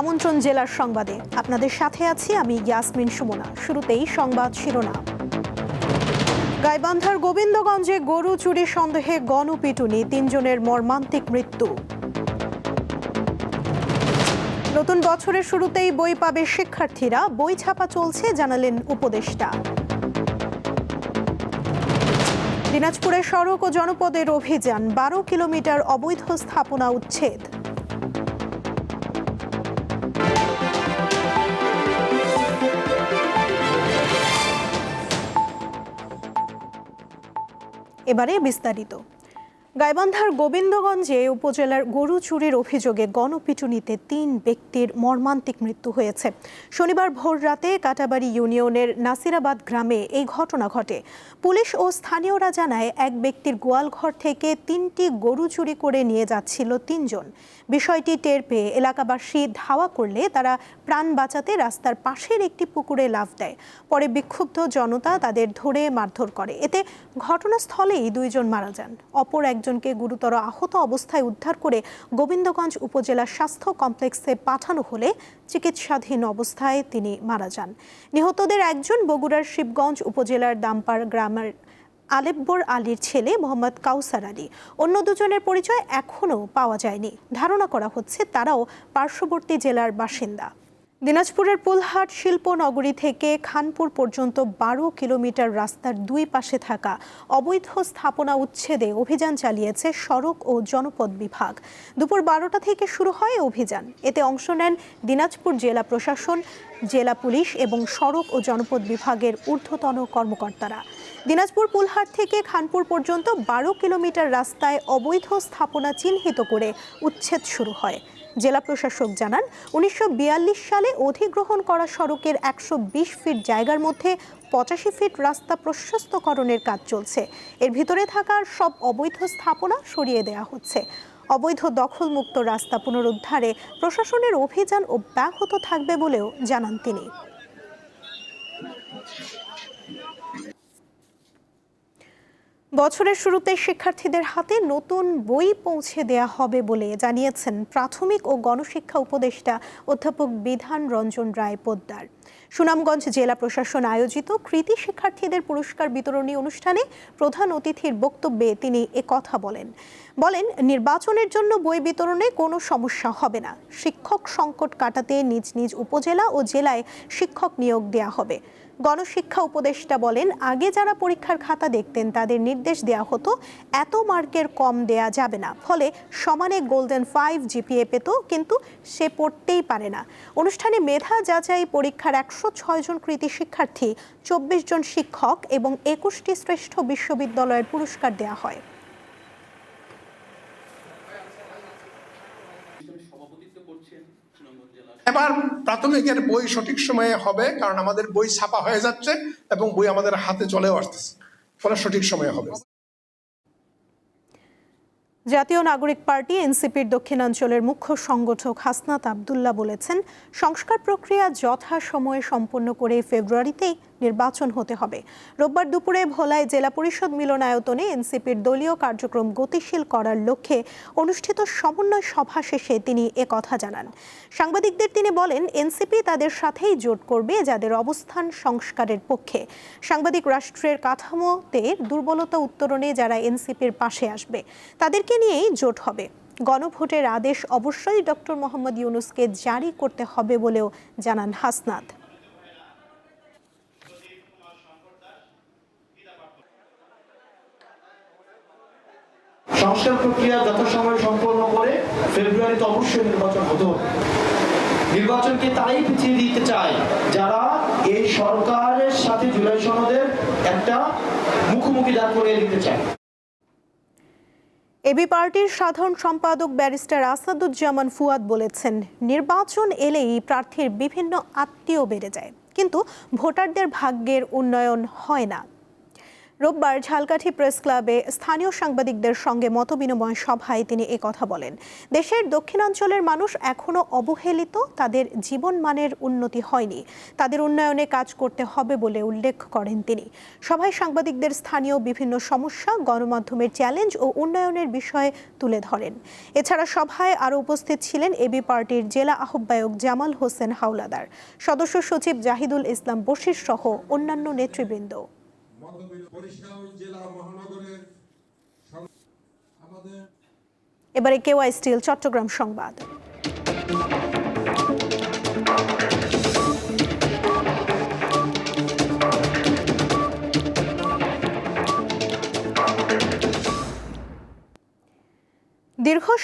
আমন্ত্রণ জেলার সংবাদে। আপনাদের সাথে আছি আমি ইয়াসমিন সুমনা। শুরুতেই সংবাদ শিরোনাম। গাইবান্ধার গোবিন্দগঞ্জে গরু চুরি সন্দেহে গণপিটুনি, তিনজনের মর্মান্তিক মৃত্যু। নতুন বছরের শুরুতেই বই পাবে শিক্ষার্থীরা। বই ছাপা চলছে, জানালেন উপদেষ্টা। দিনাজপুরে সড়ক ও জনপদের অভিযান, বারো কিলোমিটার অবৈধ স্থাপনা উচ্ছেদ। এবারে বিস্তারিত। গাইবান্ধার গোবিন্দগঞ্জে উপজেলার গরু চুরির অভিযোগে গণপিটুনিতে তিন ব্যক্তির মর্মান্তিক মৃত্যু হয়েছে। শনিবার ভোর রাতে কাটাবাড়ি ইউনিয়নের নাসিরাবাদ গ্রামে এই ঘটনা ঘটে। পুলিশ ও স্থানীয়রা জানায়, এক ব্যক্তির গোয়ালঘর থেকে তিনটি গরু চুরি করে নিয়ে যাচ্ছিল তিনজন। বিষয়টি টের পেয়ে এলাকাবাসী ধাওয়া করলে তারা প্রাণ বাঁচাতে রাস্তার পাশের একটি পুকুরে লাফ দেয়। পরে বিক্ষুব্ধ জনতা তাদের ধরে মারধর করে। এতে ঘটনাস্থলেই দুইজন মারা যান। অপর একজনকে গুরুতর আহত অবস্থায় উদ্ধার করে গোবিন্দগঞ্জ উপজেলা স্বাস্থ্য কমপ্লেক্সে পাঠানো হলে চিকিৎসাধীন অবস্থায় তিনি মারা যান। নিহতদের একজন বগুড়ার শিবগঞ্জ উপজেলার দামপার গ্রামের আলেব্বর আলীর ছেলে মোহাম্মদ কাউসার আলী। অন্য দুজনের পরিচয় এখনও পাওয়া যায়নি। ধারণা করা হচ্ছে তারাও পার্শ্ববর্তী জেলার বাসিন্দা। দিনাজপুরের পুলহাট শিল্পনগরী থেকে খানপুর পর্যন্ত বারো কিলোমিটার রাস্তার দুই পাশে থাকা অবৈধ স্থাপনা উচ্ছেদে অভিযান চালিয়েছে সড়ক ও জনপদ বিভাগ। দুপুর বারোটা থেকে শুরু হয় অভিযান। এতে অংশ নেন দিনাজপুর জেলা প্রশাসন, জেলা পুলিশ এবং সড়ক ও জনপদ বিভাগের ঊর্ধ্বতন কর্মকর্তারা। দিনাজপুর পুলহাট থেকে খানপুর পর্যন্ত বারো কিলোমিটার রাস্তায় অবৈধ স্থাপনা চিহ্নিত করে উচ্ছেদ শুরু হয়। জেলা প্রশাসক জানান, উনিশশো বিয়াল্লিশ সালে অধিগ্রহণ করা সড়কের একশো বিশ ফিট জায়গার মধ্যে পঁচাশি ফিট রাস্তা প্রশস্তকরণের কাজ চলছে। এর ভিতরে থাকার সব অবৈধ স্থাপনা সরিয়ে দেওয়া হচ্ছে। অবৈধ দখলমুক্ত রাস্তা পুনরুদ্ধারে প্রশাসনের অভিযান অব্যাহত থাকবে বলেও জানান তিনি। বছরের শুরুতে শিক্ষার্থীদের হাতে নতুন বই পৌঁছে দেয়া হবে বলে জানিয়েছেন প্রাথমিক ও গণশিক্ষা উপদেষ্টা অধ্যাপক বিধান রঞ্জন রায় পোদ্দার। সুনামগঞ্জ জেলা প্রশাসন আয়োজিত কৃতি শিক্ষার্থীদের পুরস্কার বিতরণী অনুষ্ঠানে প্রধান অতিথির বক্তব্যে তিনি কথা বলেন। বলেন, নির্বাচনের জন্য বই বিতরণে কোনো সমস্যা হবে না। শিক্ষক সংকট কাটাতে নিজ নিজ উপজেলা ও জেলায় শিক্ষক নিয়োগ দেয়া হবে। গণশিক্ষা উপদেষ্টা বলেন, আগে যারা পরীক্ষার খাতা দেখতেন তাদের নির্দেশ দেওয়া হতো, এত মার্কের কম দেয়া যাবে না। ফলে সমানে গোল্ডেন ফাইভ জিপিএ পেত, কিন্তু সে পড়তেই পারে না। অনুষ্ঠানে মেধা যাচাই পরীক্ষার একশো ছয় জন কৃতি শিক্ষার্থী, চব্বিশ জন শিক্ষক এবং একুশটি শ্রেষ্ঠ বিশ্ববিদ্যালয়ের পুরস্কার দেওয়া হয়। এবার প্রাথমিকের বই সঠিক সময়ে হবে, কারণ আমাদের বই ছাপা হয়ে যাচ্ছে এবং বই আমাদের হাতে চলেও আসতেছে। ফলে সঠিক সময়ে হবে। জাতীয় নাগরিক পার্টি এনসিপির দক্ষিণাঞ্চলের মুখ্য সংগঠক হাসনাত আবদুল্লাহ বলেছেন, সংস্কার প্রক্রিয়া যথাসময়ে সম্পন্ন করে ফেব্রুয়ারিতেই নির্বাচন হতে হবে। রোববার দুপুরে ভোলায় জেলা পরিষদ মিলনায়তনে এনসিপির দলীয় কার্যক্রম গতিশীল করার লক্ষ্যে অনুষ্ঠিত সমন্বয় সভা শেষে তিনি কথা জানান। সাংবাদিকদের তিনি বলেন, এনসিপি তাদের সাথেই জোট করবে যাদের অবস্থান সংস্কারের পক্ষে। সাংবাদিক রাষ্ট্রের কাঠামোতে দুর্বলতা উত্তরণে যারা এনসিপির পাশে আসবে, তাদেরকে নিয়েই জোট হবে। গণভোটের আদেশ অবশ্যই ডক্টর মোহাম্মদ ইউনুসকে জারি করতে হবে বলেও জানান হাসনাত। সংস্কার প্রক্রিয়া যথাসময়ে সম্পন্ন করে, ফেব্রুয়ারিতে অবশ্যই নির্বাচন হতে নির্বাচনকে তারাই পিছিয়ে দিতে চায় যারা এই সরকারের সাথে জুলাই সনদের একটা মুখোমুখি দাঁড় করিয়ে দিতে চায়। এবি পার্টির সাধারণ সম্পাদক ব্যারিস্টার আসাদুজ্জামান ফুয়াদ বলেছেন, নির্বাচন এলেই প্রার্থীর বিভিন্ন আত্মীয় বেড়ে যায়, কিন্তু ভোটারদের ভাগ্যের উন্নয়ন হয় না। রোববার ঝালকাঠি প্রেস ক্লাবে স্থানীয় সাংবাদিকদের সঙ্গে মতবিনিময় সভায় তিনি কথা বলেন। দেশের দক্ষিণাঞ্চলের মানুষ এখনও অবহেলিত, তাদের জীবনমানের উন্নতি হয়নি, তাদের উন্নয়নে কাজ করতে হবে বলে উল্লেখ করেন তিনি। সভায় সাংবাদিকদের স্থানীয় বিভিন্ন সমস্যা, গণমাধ্যমের চ্যালেঞ্জ ও উন্নয়নের বিষয়ে তুলে ধরেন। এছাড়া সভায় আরও উপস্থিত ছিলেন এবি পার্টির জেলা আহ্বায়ক জামাল হোসেন হাওলাদার। সদস্য সচিব জাহিদুল ইসলাম বশির সহ অন্যান্য নেতৃবৃন্দ। এবারে কেওয়াই স্টিল চট্টগ্রাম সংবাদ।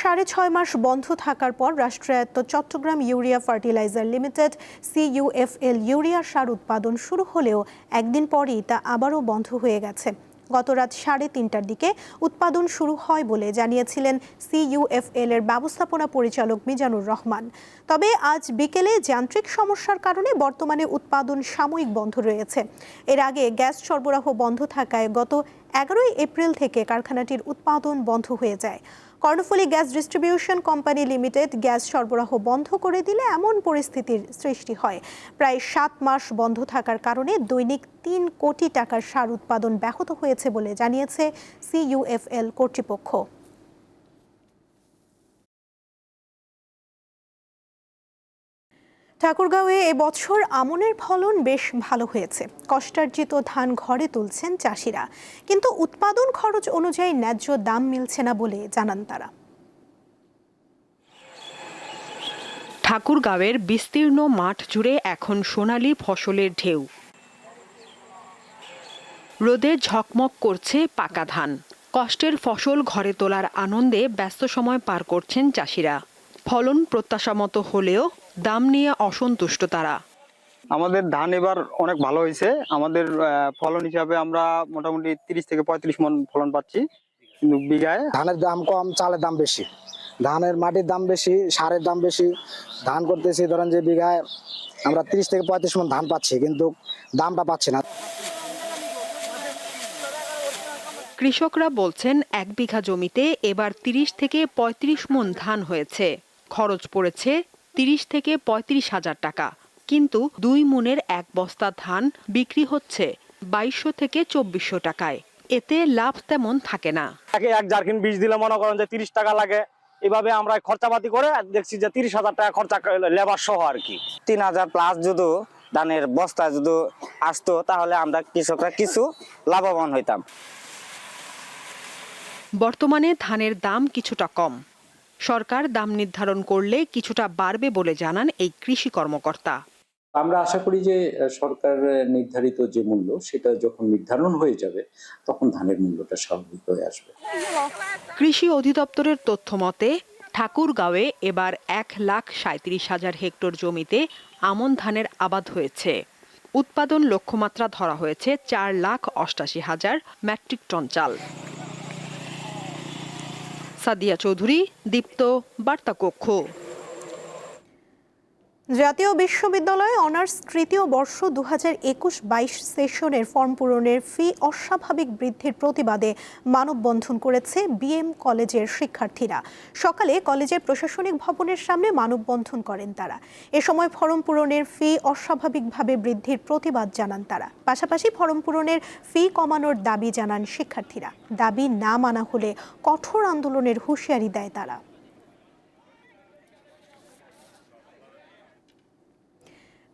সাড়ে ছয় মাস বন্ধ থাকার পর রাষ্ট্রায়ত্ত Chittagong urea fertiliser limited, CUFL urea সার উৎপাদন শুরু হলেও একদিন পরই তা আবারও বন্ধ হয়ে গেছে। গত রাত সাড়ে তিনটার দিকে উৎপাদন শুরু হয় বলে জানিয়েছিলেন সিইউএফএল এর ব্যবস্থাপনা পরিচালক মিজানুর রহমান। তবে আজ বিকেলে যান্ত্রিক সমস্যার কারণে বর্তমানে উৎপাদন সাময়িক বন্ধ রয়েছে। এর আগে গ্যাস সরবরাহ বন্ধ থাকায় গত এগারোই এপ্রিল থেকে কারখানাটির উৎপাদন বন্ধ হয়ে যায়। Karnaphuli gas distribution company limited gas সরবরাহ বন্ধ করে দিলে এমন পরিস্থিতির সৃষ্টি হয়। প্রায় সাত মাস বন্ধ থাকার কারণে দৈনিক তিন কোটি টাকার সার উৎপাদন ব্যাহত হয়েছে বলে জানিয়েছে সিইউএফএল কর্তৃপক্ষ। ঠাকুরগাঁওয়ে এবছর আমনের ফলন বেশ ভালো হয়েছে। কষ্টার্জিত ধান ঘরে তুলছেন চাষিরা। কিন্তু উৎপাদন খরচ অনুযায়ী ন্যায্য দাম মিলছে না বলে জানান তারা। ঠাকুরগাঁওয়ের বিস্তীর্ণ মাঠ জুড়ে এখন সোনালী ফসলের ঢেউ। রোদে ঝকমক করছে পাকা ধান। কষ্টের ফসল ঘরে তোলার আনন্দে ব্যস্ত সময় পার করছেন চাষিরা। ফলন প্রত্যাশামতো হলেও দাম নিয়ে অসন্তুষ্ট তারা। আমাদের ধান এবার অনেক ভালো হয়েছে। আমাদের ফলন হিসাবে আমরা মোটামুটি তিরিশ থেকে পঁয়ত্রিশ মন ফলন পাচ্ছি কিন্তু বিঘায়। ধানের দাম কম চালের দাম বেশি। ধানের মাটির দাম বেশি সারের দাম বেশি। ধান করতেছি ধরেন যে বিঘায় আমরা তিরিশ থেকে পঁয়ত্রিশ মন ধান পাচ্ছি কিন্তু দামটা পাচ্ছি না। কৃষকরা বলছেন এক বিঘা জমিতে এবার তিরিশ থেকে পঁয়ত্রিশ মন ধান হয়েছে। খরচ পড়েছে তিরিশ থেকে পঁয়ত্রিশ হাজার টাকা। কিন্তু দুই মুনের এক বস্তা ধান বিক্রি হচ্ছে বাইশশো থেকে চব্বিশশো টাকায়। এতে লাভ তেমন থাকে না। একে এক জার্কিন বীজ দিলে মনে করেন যে তিরিশ টাকা লাগে। এভাবে আমরা খরচাপাতি করে দেখছি যে তিরিশ হাজার টাকা খরচা লেবার সহ আর কি। তিন হাজার প্লাস যদি ধানের বস্তা যদি আসতো তাহলে আমরা কৃষকরা কিছু লাভবান হইতাম। বর্তমানে ধানের দাম কিছুটা কম। সরকার দাম নির্ধারণ করলে কিছুটা বাড়বে বলে জানান এই কৃষি কর্মকর্তা। আমরা আশা করি যে সরকার নির্ধারিত যে মূল্য সেটা যখন নির্ধারণ হয়ে যাবে তখন ধানের মূল্যটা স্বাভাবিক হয়ে আসবে। কৃষি অধিদপ্তরের তথ্য মতে ঠাকুরগাঁওয়ে এবার এক লাখ সাঁত্রিশ হাজার হেক্টর জমিতে আমন ধানের আবাদ হয়েছে। উৎপাদন লক্ষ্যমাত্রা ধরা হয়েছে চার লাখ অষ্টাশি হাজার মেট্রিক টন চাল। সাদিয়া চৌধুরী দীপ্ত বার্তা কক্ষ জাতীয় বিশ্ববিদ্যালয়ে অনার্স তৃতীয় বর্ষ দু হাজার একুশ বাইশ সেশনের ফর্ম পূরণের ফি অস্বাভাবিক বৃদ্ধির প্রতিবাদে মানববন্ধন করেছে বিএম কলেজের শিক্ষার্থীরা। সকালে কলেজের প্রশাসনিক ভবনের সামনে মানববন্ধন করেন তারা। এ সময় ফর্ম পূরণের ফি অস্বাভাবিকভাবে বৃদ্ধির প্রতিবাদ জানান তারা। পাশাপাশি ফর্ম পূরণের ফি কমানোর দাবি জানান শিক্ষার্থীরা। দাবি না মানা হলে কঠোর আন্দোলনের হুঁশিয়ারি দেয় তারা।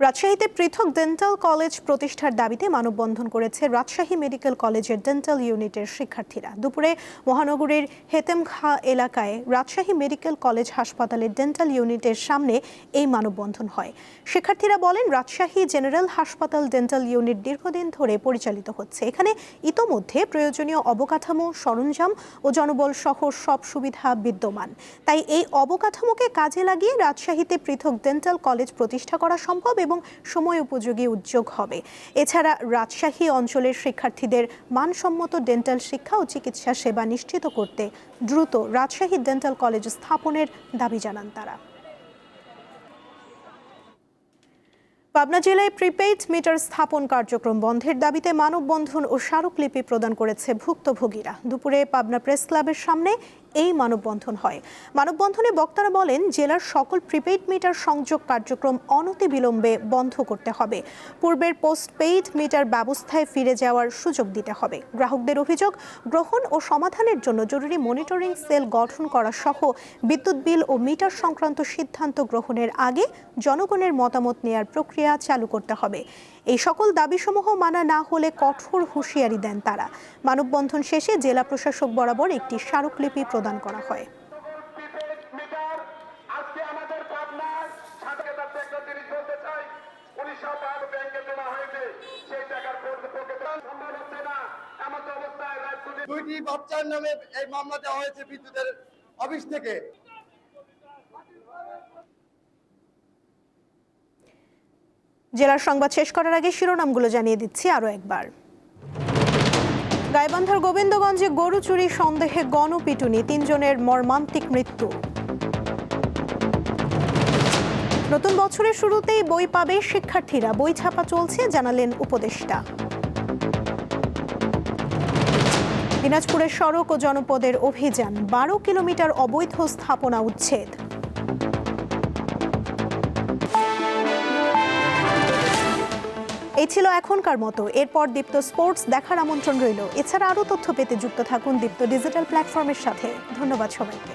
রাজশাহীতে পৃথক ডেন্টাল কলেজ প্রতিষ্ঠার দাবিতে মানববন্ধন করেছে রাজশাহী মেডিকেল কলেজের ডেন্টাল ইউনিটের শিক্ষার্থীরা। দুপুরে মহানগরীর হেতেমখা এলাকায় রাজশাহী মেডিকেল কলেজ হাসপাতালের ডেন্টাল ইউনিটের সামনে এই মানববন্ধন হয়। শিক্ষার্থীরা বলেন, রাজশাহী জেনারেল হাসপাতাল ডেন্টাল ইউনিট দীর্ঘদিন ধরে পরিচালিত হচ্ছে। এখানে ইতোমধ্যে প্রয়োজনীয় অবকাঠামো, সরঞ্জাম ও জনবল সহ সব সুবিধা বিদ্যমান। তাই এই অবকাঠামোকে কাজে লাগিয়ে রাজশাহীতে পৃথক ডেন্টাল কলেজ প্রতিষ্ঠা করা সম্ভব এবং সময় উপযোগী উদ্যোগ হবে। এছাড়া রাজশাহী অঞ্চলের শিক্ষার্থীদের মানসম্মত ডেন্টাল শিক্ষা ও চিকিৎসা সেবা নিশ্চিত করতে দ্রুত রাজশাহী ডেন্টাল কলেজ স্থাপনের দাবি জানান তারা। পাবনা জেলায় প্রিপেইড মিটার স্থাপন কার্যক্রম বন্ধের দাবিতে মানববন্ধন ও স্মারকলিপি প্রদান করেছে ভুক্তভোগীরা। দুপুরে পাবনা প্রেস ক্লাবের সামনে এই মানববন্ধন হয়। মানববন্ধনে বক্তারা বলেন, জেলার সকল প্রিপেইড মিটার সংযোগ কার্যক্রম অনতিবিলম্বে বন্ধ করতে হবে। পূর্বের পোস্টপেইড মিটার ব্যবস্থায় ফিরে যাওয়ার সুযোগ দিতে হবে। গ্রাহকদের অভিযোগ, গ্রহণ ও সমাধানের জন্য জরুরি মনিটরিং সেল গঠন করা সহ বিদ্যুৎ বিল ও মিটার সংক্রান্ত সিদ্ধান্ত গ্রহণের আগে জনগণের মতামত নেয়ার প্রক্রিয়া চালু করতে হবে। এই সকল দাবিসমূহ মানা না হলে কঠোর হুঁশিয়ারি দেন তারা। মানববন্ধন শেষে জেলা প্রশাসক বরাবর একটি স্মারকলিপি প্রদান করা হয়। আজকে আমাদের পাবনায় সাত হাজার একটা জিনিস বলতে চাই উনিশশো বারো ব্যাংকে জমা হয়েছে সেই টাকার প্রকৃত সম্ভব হচ্ছে না এমন তো অবস্থায় রাজনীতি দুইটি বাচ্চার নামে এই মামলা দেওয়া হয়েছে বিদ্যুতের অফিস থেকে। জেলার সংবাদ শেষ করার আগে শিরোনামগুলো জানিয়ে দিচ্ছি আরও একবার। গাইবান্ধার গোবিন্দগঞ্জে গরু চুরি সন্দেহে গণপিটুনি, তিনজনের মর্মান্তিক মৃত্যু। নতুন বছরের শুরুতেই বই পাবে শিক্ষার্থীরা। বই ছাপা চলছে, জানালেন উপদেষ্টা। দিনাজপুরের সড়ক ও জনপদের অভিযান। বারো কিলোমিটার অবৈধ স্থাপনা উচ্ছেদ। এই ছিল এখনকার মতো। এরপর দীপ্ত স্পোর্টস দেখার আমন্ত্রণ রইল। এছাড়া আরও তথ্য পেতে যুক্ত থাকুন দীপ্ত ডিজিটাল প্ল্যাটফর্মের সাথে। ধন্যবাদ সবাইকে।